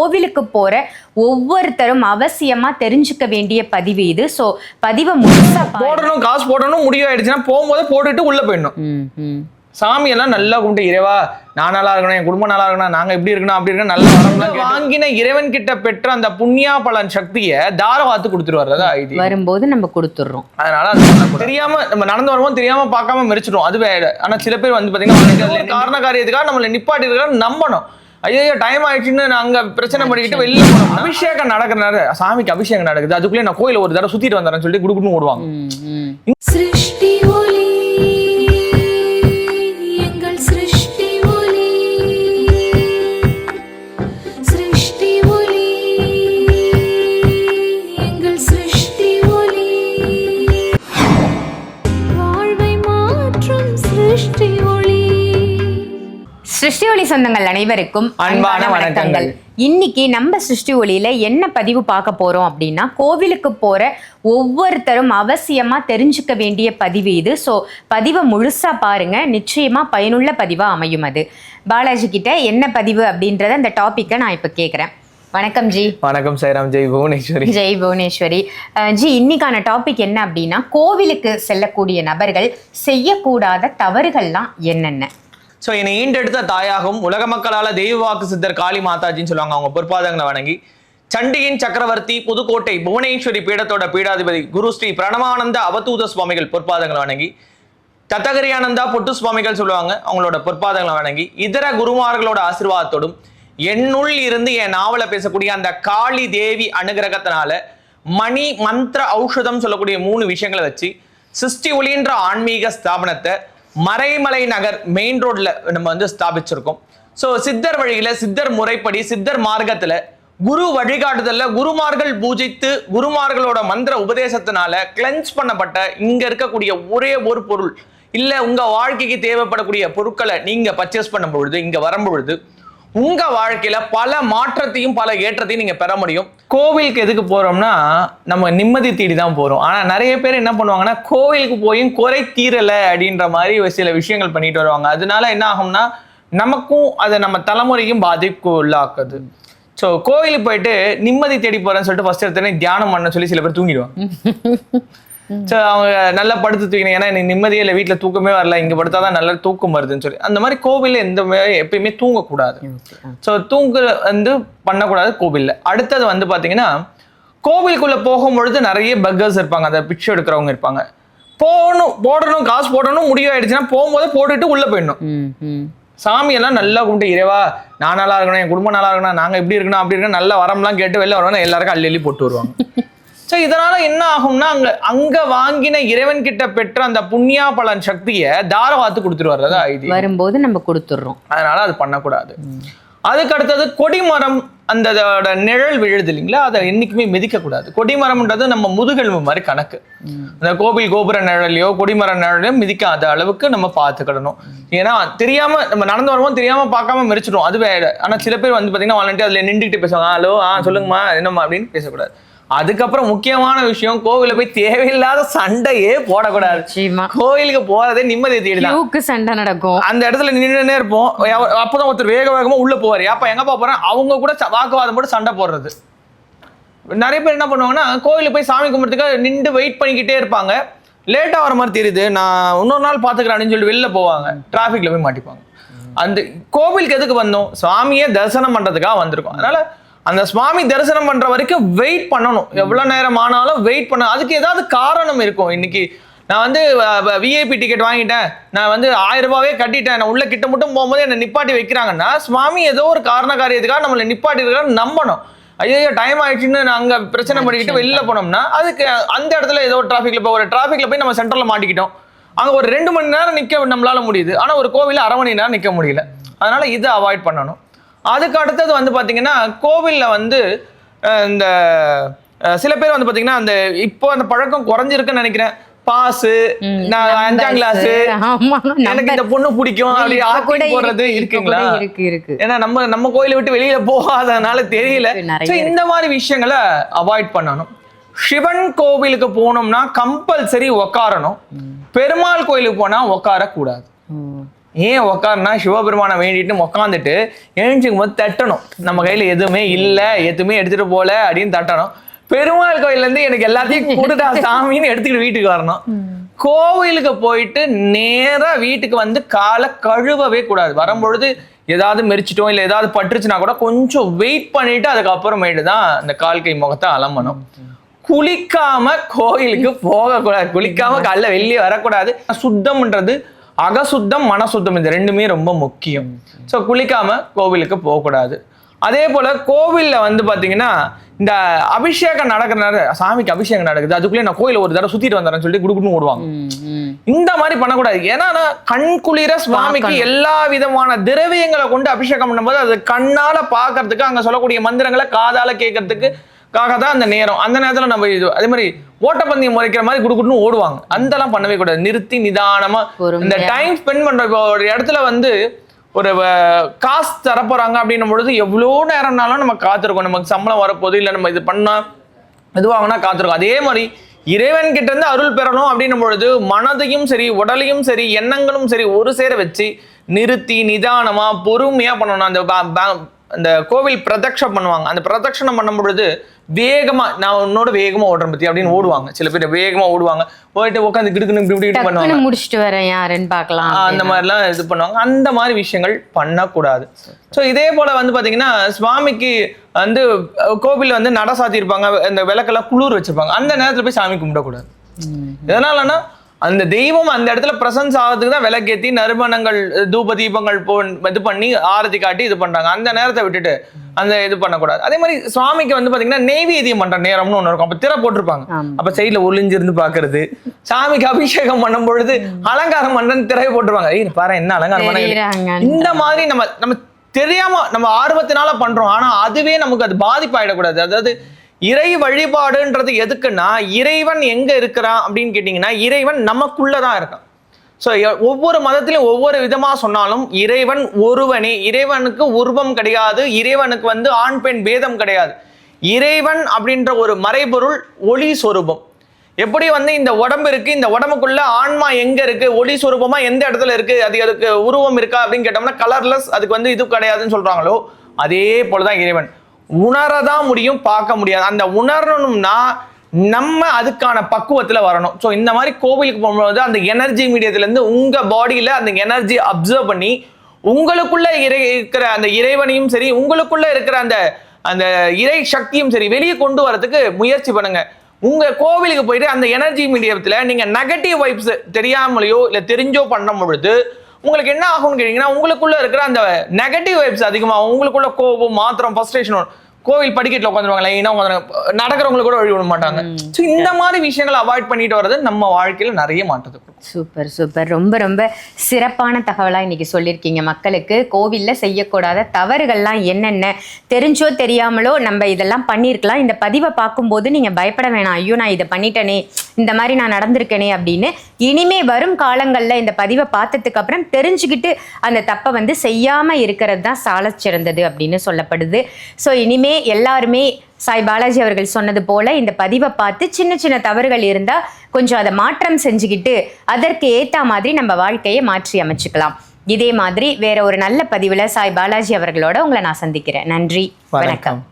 கோவிலுக்கு போற ஒவ்வொருத்தரும் அவசியமா தெரிஞ்சுக்க வேண்டிய பதிவு இது. சோ பதிவை முழுசா. போடணும் காசு போடணும் முடிவாயிடுச்சுன்னா போகும்போது போட்டுட்டு உள்ள போயிடணும். சாமி எல்லாம் நல்லா கும்பிட்டு இறைவா நான் நல்லா இருக்கணும் என் குடும்பம் நல்லா இருக்கணும் நாங்க இப்படி இருக்கணும் அப்படி இருக்கணும் நல்ல வரம்லாம் வாங்கின இறைவன் கிட்ட பெற்ற அந்த புண்ணியா பலன் சக்தியை தாரவாத்து கொடுத்துருவாரு அதான் ஐடி வரும்போது நம்ம கொடுத்துடுறோம் அதனால அது. தெரியாம நம்ம நடந்து வருவோம் தெரியாம பார்க்காம மெரிச்சிடும் அது வேற. ஆனா சில பேர் வந்து அதுல காரண காரியத்துக்காக நம்மளை நிப்பாட்டி நம்பணும். ஐயோ டைம் ஆயிடுச்சுன்னு நாங்க பிரச்சனை பண்ணிக்கிட்டு வெளியில போனோம். அபிஷேகம் நடக்கிற நேரம் சாமிக்கு அபிஷேகம் நடக்குது. அதுக்குள்ளே நான் கோயில ஒரு தடவை சுத்திட்டு வந்தேன்னு சொல்லிட்டு குடுக்குன்னு ஓடுவாங்க. சிருஷ்டி ஒளி சொந்தங்கள் அனைவருக்கும் அன்பான வணக்கங்கள். இன்னைக்கு நம்ம சிருஷ்டி ஒளியில என்ன பதிவு பார்க்க போறோம் அப்படின்னா கோவிலுக்கு போற ஒவ்வொருத்தரும் அவசியமா தெரிஞ்சுக்க வேண்டிய பதிவு இது. ஸோ பதிவை முழுசா பாருங்க. நிச்சயமா பயனுள்ள பதிவா அமையும் அது. பாலாஜி கிட்ட என்ன பதிவு அப்படின்றத அந்த டாபிக்கை நான் இப்போ கேட்குறேன் வணக்கம் ஜி. வணக்கம் சைராம் ஜெய் புவனேஸ்வரி. ஜெய் புவனேஸ்வரி. ஜி இன்னைக்கான டாபிக் என்ன அப்படின்னா கோவிலுக்கு செல்லக்கூடிய நபர்கள் செய்யக்கூடாத தவறுகள்லாம் என்னென்ன? ஸோ என்னை ஈண்டெடுத்த தாயாகவும் உலக மக்களால் தெய்வ வாக்கு சித்தர் காளி மாதாஜின்னு சொல்லுவாங்க. அவங்க பொற்பாதங்களை வணங்கி சண்டியின் சக்கரவர்த்தி புதுக்கோட்டை புவனேஸ்வரி பீடத்தோட பீடாதிபதி குரு ஸ்ரீ பிரணவானந்த அவதூத சுவாமிகள் பொற்பாதங்களை வணங்கி தத்தகரியானந்தா பொட்டு சுவாமிகள் சொல்லுவாங்க அவங்களோட பொற்பாதங்களை வணங்கி இதர குருமார்களோட ஆசீர்வாதத்தோடும் என்னுள் இருந்து என் நாவல பேசக்கூடிய அந்த காளி தேவி அனுகிரகத்தினால மணி மந்திர ஔஷதம் சொல்லக்கூடிய மூணு விஷயங்களை வச்சு சிருஷ்டி ஒளின்ற ஆன்மீக ஸ்தாபனத்தை மறைமலை நகர் மெயின் ரோட்ல நம்ம வந்து ஸ்தாபிச்சிருக்கோம். ஸோ சித்தர் வழியில சித்தர் முறைப்படி சித்தர் மார்க்கத்துல குரு வழிகாட்டுதல்ல குருமார்கள் பூஜித்து குருமார்களோட மந்திர உபதேசத்தினால கிளென்ஸ் பண்ணப்பட்ட இங்க இருக்கக்கூடிய ஒரே ஒரு பொருள். இல்ல உங்க வாழ்க்கைக்கு தேவைப்படக்கூடிய பொருட்களை நீங்க பர்ச்சேஸ் பண்ணும் பொழுது இங்க வரும் பொழுது உங்க வாழ்க்கையில பல மாற்றத்தையும் பல ஏற்றத்தையும் நீங்க பெற முடியும். கோவிலுக்கு எதுக்கு போறோம்னா நம்ம நிம்மதி தேடி தான் போறோம். ஆனா நிறைய பேர் என்ன பண்ணுவாங்கன்னா கோவிலுக்கு போயும் குறை தீரல அப்படின்ற மாதிரி ஒரு சில விஷயங்கள் பண்ணிட்டு வருவாங்க. அதனால என்ன ஆகும்னா நமக்கும் அதை நம்ம தலைமுறையும் பாதிப்பு உள்ளாக்குது. ஸோ கோவிலுக்கு போயிட்டு நிம்மதி தேடி போறேன்னு சொல்லிட்டு ஃபர்ஸ்ட் எடுத்தோடனே தியானம் பண்ண சொல்லி சில பேர் தூங்கிடுவாங்க. ஸோ அவங்க நல்லா படுத்து தூக்கினேன் ஏன்னா எனக்கு நிம்மதியே இல்லை வீட்டில் தூக்கமே வரல இங்கே படுத்தாதான் நல்ல தூக்கம் வருதுன்னு சொல்லி. அந்த மாதிரி கோவிலில் எந்த மாதிரி எப்பயுமே தூங்கக்கூடாது. ஸோ தூங்க வந்து பண்ணக்கூடாது கோவிலில். அடுத்தது வந்து பார்த்தீங்கன்னா கோவிலுக்குள்ளே போகும்பொழுது நிறைய பக்கர்ஸ் இருப்பாங்க. அந்த பிக்சர் எடுக்கிறவங்க இருப்பாங்க. போகணும் போடணும் காசு போடணும் முடிவாயிடுச்சுன்னா போகும்போது போட்டுட்டு உள்ளே போயிடணும். சாமி எல்லாம் நல்லா கும்பிட்டு இறைவா நான் நல்லா இருக்கணும் என் குடும்பம் நல்லா இருக்கணும் நாங்க இப்படி இருக்கணும் அப்படி இருக்கணும் நல்ல வரம்லாம் கேட்டு வெளில வரணும் எல்லாருக்கும் அள்ளி அள்ளி போட்டு வருவாங்க. ஸோ இதனால என்ன ஆகும்னா அங்க அங்க வாங்கின இறைவன் கிட்ட பெற்ற அந்த புண்ணியா பலன் சக்தியை தாரவாத்து கொடுத்துருவாரு. ஐடி வரும்போது நம்ம கொடுத்துடுறோம். அதனால அது பண்ணக்கூடாது. அதுக்கு அடுத்தது கொடிமரம் அந்த அதோட நிழல் விழுது இல்லைங்களா? அதை என்னைக்குமே மிதிக்க கூடாது கொடிமரம்ன்றது நம்ம முதுகெலும்பு மாதிரி கணக்கு. அந்த கோவில் கோபுர நிழலையோ கொடிமர நிழலையோ மிதிக்காத அளவுக்கு நம்ம பார்த்துக்கிடணும். ஏன்னா தெரியாம நம்ம நடந்து வருவோம் தெரியாம பார்க்காம மெரிச்சிடும் அது வேற. ஆனா சில பேர் வந்து பாத்தீங்கன்னா வாலண்டி அதுல நின்றுட்டு பேசுவாங்க. ஹலோ ஆ சொல்லுங்கம்மா என்னம்மா? அப்படின்னு பேசக்கூடாது. அதுக்கப்புறம் முக்கியமான விஷயம் கோவில போய் தேவையில்லாத சண்டையே போடக்கூடாது. கோயிலுக்கு போறதே நிம்மதி தேடி சண்டை நடக்கும். அந்த இடத்துல நின்றுனே இருப்போம். அப்பதான் ஒருத்தர் வேக வேகமா உள்ள போவாரு. அப்ப எங்கப்பா போறேன்? அவங்க கூட வாக்குவாதம் போட்டு சண்டை போடுறது. நிறைய பேர் என்ன பண்ணுவாங்கன்னா கோயிலுக்கு போய் சாமி கும்பிட்றதுக்கு நின்று வெயிட் பண்ணிக்கிட்டே இருப்பாங்க. லேட்டா வர மாதிரி தெரியுது. நான் இன்னொரு நாள் பாத்துக்கிறேன் அப்படின்னு சொல்லிட்டு வெளில போவாங்க. டிராஃபிக்ல போய் மாட்டிப்பாங்க. அந்த கோவிலுக்கு எதுக்கு வந்தோம்? சுவாமியை தரிசனம் பண்றதுக்காக வந்திருக்கோம். அதனால அந்த சுவாமி தரிசனம் பண்ற வரைக்கும் வெயிட் பண்ணணும். எவ்வளவு நேரம் ஆனாலும் வெயிட் பண்ண அதுக்கு ஏதாவது காரணம் இருக்கும். இன்னைக்கு நான் வந்து விஐபி டிக்கெட் வாங்கிட்டேன். நான் வந்து ஆயிரம் ரூபாவே கட்டிட்டேன். நான் உள்ள கிட்ட மட்டும் போகும்போது என்னை நிப்பாட்டி வைக்கிறாங்கன்னா சுவாமி ஏதோ ஒரு காரண காரியத்துக்காக நம்மளை நிப்பாட்டி இருக்கான்னு நம்பணும். ஐயோ டைம் ஆயிடுச்சுன்னு நாங்க பிரச்சனை பண்ணிக்கிட்டு வெளியில போனோம்னா அதுக்கு அந்த இடத்துல ஏதோ டிராஃபிக்ல போய் ஒரு டிராஃபிக்ல போய் நம்ம சென்டர்ல மாட்டிக்கிட்டோம். அங்க ஒரு ரெண்டு மணி நேரம் நிக்க நம்மளால முடியுது. ஆனா ஒரு கோவில்ல அரை மணி நேரம் நிக்க முடியல. அதனால இதை அவாய்ட் பண்ணணும். அதுக்கு அடுத்தது வந்து பாத்தீங்கன்னா கோவில்ல வந்து இந்த சில பேர் வந்து பாத்தீங்கன்னா அந்த இப்போ அந்த பழக்கம் குறைஞ்சிருக்குன்னு நினைக்கிறேன். பாஸ் ம், நான். அஞ்சாம் கிளாஸ் எனக்கு இந்த பொண்ணு பிடிக்கும் அப்படி போடுறது இருக்குங்களா? இருக்கு இருக்கு. ஏன்னா நம்ம நம்ம கோயிலை விட்டு வெளியில போகாதனால தெரியல. இந்த மாதிரி விஷயங்களை அவாய்ட் பண்ணணும். சிவன் கோவிலுக்கு போனோம்னா கம்பல்சரி உக்காரணும். பெருமாள் கோயிலுக்கு போனா உட்கார கூடாது ம். ஏன் உக்காருனா சிவபெருமானை வேண்டிட்டு உக்காந்துட்டு எழுஞ்சிக்கும் போது தட்டணும். நம்ம கையில் எதுவுமே இல்லை எதுவுமே எடுத்துட்டு போல அப்படின்னு தட்டணும். பெருமாள் கோயில்ல இருந்து எனக்கு எல்லாத்தையும் கொடுத்தா சாமின்னு எடுத்துக்கிட்டு வீட்டுக்கு வரணும். கோவிலுக்கு போயிட்டு நேரா வீட்டுக்கு வந்து காலை கழுவவே கூடாது. வரும்பொழுது ஏதாவது மெரிச்சிட்டோம் இல்லை ஏதாவது பட்டுருச்சுன்னா கூட கொஞ்சம் வெயிட் பண்ணிட்டு அதுக்கப்புறமேட்டு தான் அந்த கால் கை முகத்தை அலம்பணும். குளிக்காம கோயிலுக்கு போகக்கூடாது. குளிக்காம காலைல வெளியே வரக்கூடாது. சுத்தம்ன்றது அகசுத்தம் மனசுத்தம் இந்த ரெண்டுமே ரொம்ப முக்கியம். ஸோ குளிக்காம கோவிலுக்கு போகக்கூடாது. அதே போல கோவில்ல வந்து பாத்தீங்கன்னா இந்த அபிஷேகம் நடக்கிற நேரம் சாமிக்கு அபிஷேகம் நடக்குது. அதுக்குள்ளே நான் கோயில ஒரு தடவை சுத்திட்டு வந்துடுறேன்னு சொல்லிட்டு குடுக்குன்னு ஓடுவாங்க. இந்த மாதிரி பண்ணக்கூடாது. ஏன்னா கண் குளிர சுவாமிக்கு எல்லா விதமான திரவியங்களை கொண்டு அபிஷேகம் பண்ணும்போது அது கண்ணால பார்க்கிறதுக்கு அங்க சொல்லக்கூடிய மந்திரங்களை காதால கேட்கறதுக்கு காக தான் அந்த நேரம். அந்த நேரத்துல நம்ம இது அதே மாதிரி ஓட்டப்பந்தயம் முறைக்கிற மாதிரி குடுக்குன்னு ஓடுவாங்க. அதெல்லாம் பண்ணவே கூடாது. நிறுத்தி நிதானமா இந்த. டைம் ஸ்பெண்ட் இப்போ ஒரு இடத்துல வந்து ஒரு காசு தரப்போறாங்க அப்படின்னும் பொழுது எவ்வளோ நேரம்னாலும் நம்ம காத்திருக்கோம். நமக்கு சம்பளம் வரப்போகுது இல்லை நம்ம இது பண்ணா இதுவாகனா காத்திருக்கோம். அதே மாதிரி இறைவன் கிட்ட இருந்து அருள் பெறணும் அப்படின்னும் பொழுது மனதையும் சரி உடலையும் சரி எண்ணங்களும் சரி ஒரு சேர வச்சு நிறுத்தி நிதானமா பொறுமையா பண்ணணும். அந்த அந்த கோவில் பிரதட்சம் பண்ணுவாங்க. அந்த பிரதட்சணம் பண்ணும் பொழுது வேகமா நான் உன்னோட வேகமா ஓடுறேன் பத்தி அப்படின்னு ஓடுவாங்க. சில பேர் வேகமா ஓடுவாங்க. போயிட்டு உட்காந்து கிடுக்குன்னு இப்படி இப்படி பண்ணுவாங்க. முடிச்சுட்டு வரேன் யாருன்னு பார்க்கலாம் அந்த மாதிரிலாம் இது பண்ணுவாங்க. அந்த மாதிரி விஷயங்கள் பண்ணக்கூடாது. ஸோ இதே போல வந்து பாத்தீங்கன்னா சுவாமிக்கு வந்து அஹ், கோவில்ல வந்து நட சாத்தியிருப்பாங்க. இந்த விளக்கெல்லாம் குளிர் வச்சிருப்பாங்க. அந்த நேரத்துல போய் சாமி கும்பிடக்கூடாது. எதனாலன்னா அந்த தெய்வம் அந்த இடத்துல பிரசன்ஸ் ஆகிறதுக்கு தான் விளக்கேத்தி நறுமணங்கள் தூப தீபங்கள் போ இது பண்ணி ஆரத்தி காட்டி இது பண்றாங்க. அந்த நேரத்தை விட்டுட்டு அந்த இது பண்ணக்கூடாது. அதே மாதிரி சுவாமிக்கு வந்து பாத்தீங்கன்னா நெய்வேத்தியம் பண்ற நேரம்னு ஒண்ணு இருக்கும். அப்ப திரை போட்டிருப்பாங்க. அப்ப சைடுல ஒளிஞ்சிருந்து பாக்குறது. சாமிக்கு அபிஷேகம் பண்ணும் பொழுது அலங்காரம் பண்றேன்னு திரை போட்டுருவாங்க ஏய் பாரு என்ன அலங்காரம் பண்ண இந்த மாதிரி நம்ம நம்ம தெரியாம நம்ம ஆர்வத்தினால பண்றோம். ஆனா அதுவே நமக்கு அது பாதிப்பாயிடக்கூடாது. அதாவது இறை வழிபாடுன்றது எதுக்குன்னா இறைவன் எங்க இருக்கிறான் அப்படின்னு கேட்டிங்கன்னா இறைவன் நமக்குள்ளதான் இருக்கான். ஸோ ஒவ்வொரு மதத்திலையும் ஒவ்வொரு விதமாக சொன்னாலும் இறைவன் ஒருவனே. இறைவனுக்கு உருவம் கிடையாது. இறைவனுக்கு வந்து ஆண் பெண் பேதம் கிடையாது. இறைவன் அப்படின்ற ஒரு மறைபொருள் ஒளி சொரூபம். எப்படி வந்து இந்த உடம்பு இருக்கு? இந்த உடம்புக்குள்ள ஆன்மா எங்க இருக்கு? ஒளி சுரூபமா எந்த இடத்துல இருக்கு? அது அதுக்கு உருவம் இருக்கா அப்படின்னு கேட்டோம்னா கலர்லெஸ் அதுக்கு வந்து இது கிடையாதுன்னு சொல்றாங்களோ அதே போலதான் இறைவன். உணரதான் முடியும் பார்க்க முடியாது. அந்த உணரணும்னா நம்ம அதுக்கான பக்குவத்தில் வரணும். ஸோ இந்த மாதிரி கோவிலுக்கு போகும்போது அந்த எனர்ஜி மீடியத்துலேருந்து இருந்து பாடியில் அந்த எனர்ஜி அப்சர்வ் பண்ணி உங்களுக்குள்ள இறை இருக்கிற அந்த இறைவனையும் சரி உங்களுக்குள்ள இருக்கிற அந்த அந்த இறை சக்தியும் சரி வெளியே கொண்டு வரதுக்கு முயற்சி பண்ணுங்க. உங்க கோவிலுக்கு போயிட்டு அந்த எனர்ஜி மீடியத்தில் நீங்க நெகட்டிவ் வைப்ஸ் தெரியாமலையோ இல்லை தெரிஞ்சோ பண்ணும் பொழுது உங்களுக்கு என்ன ஆகும்னு கேட்டீங்கன்னா உங்களுக்குள்ள இருக்கிற அந்த நெகட்டிவ் வைப்ஸ் அதிகமாகும் உங்களுக்குள்ள கோபம் மாத்திரம் ஃபர்ஸ்ட்ரேஷன் கோவில் படிக்கட்டில் உட்காந்துருவாங்க லைனா உட்காந்து நடக்கிறவங்களுக்கு கூட வழி விட மாட்டாங்க. ஸோ இந்த மாதிரி விஷயங்களை அவாய்ட் பண்ணிட்டு வர்றது நம்ம வாழ்க்கையில நிறைய கொடுக்கும் சூப்பர் சூப்பர். ரொம்ப ரொம்ப சிறப்பான தகவலாக இன்னைக்கு சொல்லியிருக்கீங்க மக்களுக்கு. கோவில்ல செய்யக்கூடாத தவறுகள்லாம் என்னென்ன தெரிஞ்சோ தெரியாமலோ நம்ம இதெல்லாம் பண்ணியிருக்கலாம் இந்த பதிவை பார்க்கும்போது நீங்கள் பயப்பட வேணாம். ஐயோ நான் இதை பண்ணிட்டேனே இந்த மாதிரி நான் நடந்திருக்கேனே அப்படின்னு இனிமே வரும் காலங்களில் இந்த பதிவை பார்த்ததுக்கு அப்புறம் தெரிஞ்சுக்கிட்டு அந்த தப்பை வந்து செய்யாமல் இருக்கிறது தான் சாலச்சிறந்தது அப்படின்னு சொல்லப்படுது. ஸோ இனிமே எல்லாருமே சாய் பாலாஜி அவர்கள் சொன்னது போல இந்த பதிவை பார்த்து சின்ன சின்ன தவறுகள் இருந்தால் கொஞ்சம் அதை மாற்றம் செஞ்சுக்கிட்டு அதற்கு ஏத்த மாதிரி நம்ம வாழ்க்கையை மாற்றி அமைச்சுக்கலாம். இதே மாதிரி வேற ஒரு நல்ல பதிவுல சாய் பாலாஜி அவர்களோட உங்களை நான் சந்திக்கிறேன். நன்றி. வணக்கம்.